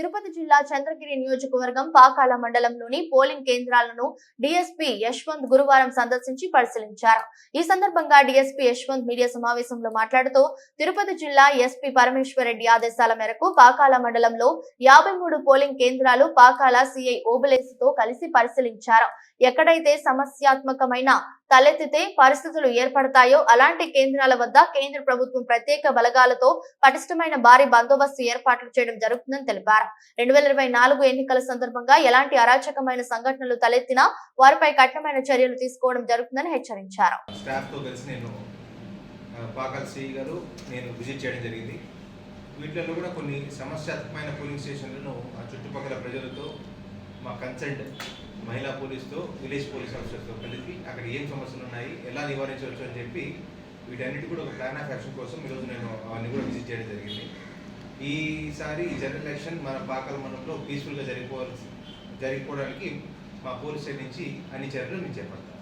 తిరుపతి జిల్లా చంద్రగిరి నియోజకవర్గం పాకాల మండలంలోని పోలింగ్ కేంద్రాలను డిఎస్పీ యశ్వంత్ గురువారం సందర్శించి పరిశీలించారు. ఈ సందర్భంగా డిఎస్పీ యశ్వంత్ మీడియా సమావేశంలో మాట్లాడుతూ తిరుపతి జిల్లా ఎస్పీ పరమేశ్వర్ రెడ్డి ఆదేశాల మేరకు పాకాల మండలంలో యాభై పోలింగ్ కేంద్రాలు పాకాల సిఐ ఓబులేసుతో కలిసి పరిశీలించారు. ఎక్కడైతే సమస్యాత్మకమైన తలెత్తితే పరిస్థితులు ఏర్పడతాయో అలాంటి కేంద్రాల వద్ద కేంద్ర ప్రభుత్వం ప్రత్యేక బలగాలతో పటిష్టమైన భారీ బందోబస్తు ఏర్పాట్లు చేయడం జరుగుతుందని తెలిపారు. రెండు వేల ఇరవై నాలుగు ఎన్నికల సందర్భంగా ఎలాంటి అరాచకమైన సంఘటనలు తలెత్తినా వారిపై కఠినమైన చర్యలు తీసుకోవడం జరుగుతుందని హెచ్చరించారు. సిఈ గారు నేను విజిట్ చేయడం జరిగింది. వీటిలో కూడా కొన్ని సమస్యాత్మకమైన పోలింగ్ స్టేషన్లను ఆ చుట్టుపక్కల ప్రజలతో మా కన్సల్ట్ మహిళా పోలీస్తో విలేజ్ పోలీస్ ఆఫీసర్తో కలిపి అక్కడ ఏం సమస్యలు ఉన్నాయి ఎలా నివారించవచ్చు అని చెప్పి వీటన్నిటి కూడా ఒక ప్లాన్ ఆఫ్ యాక్షన్ కోసం ఈరోజు నేను అవన్నీ కూడా విజిట్ చేయడం జరిగింది. ఈసారి ఈ జనరల్ ఎలక్షన్ మన పాకాల మండలంలో పీస్ఫుల్గా జరిగిపోవాలి జరిగిపోవడానికి మా పోలీస్ సైడ్ నుంచి అన్ని చర్యలు మేము చేపడతాం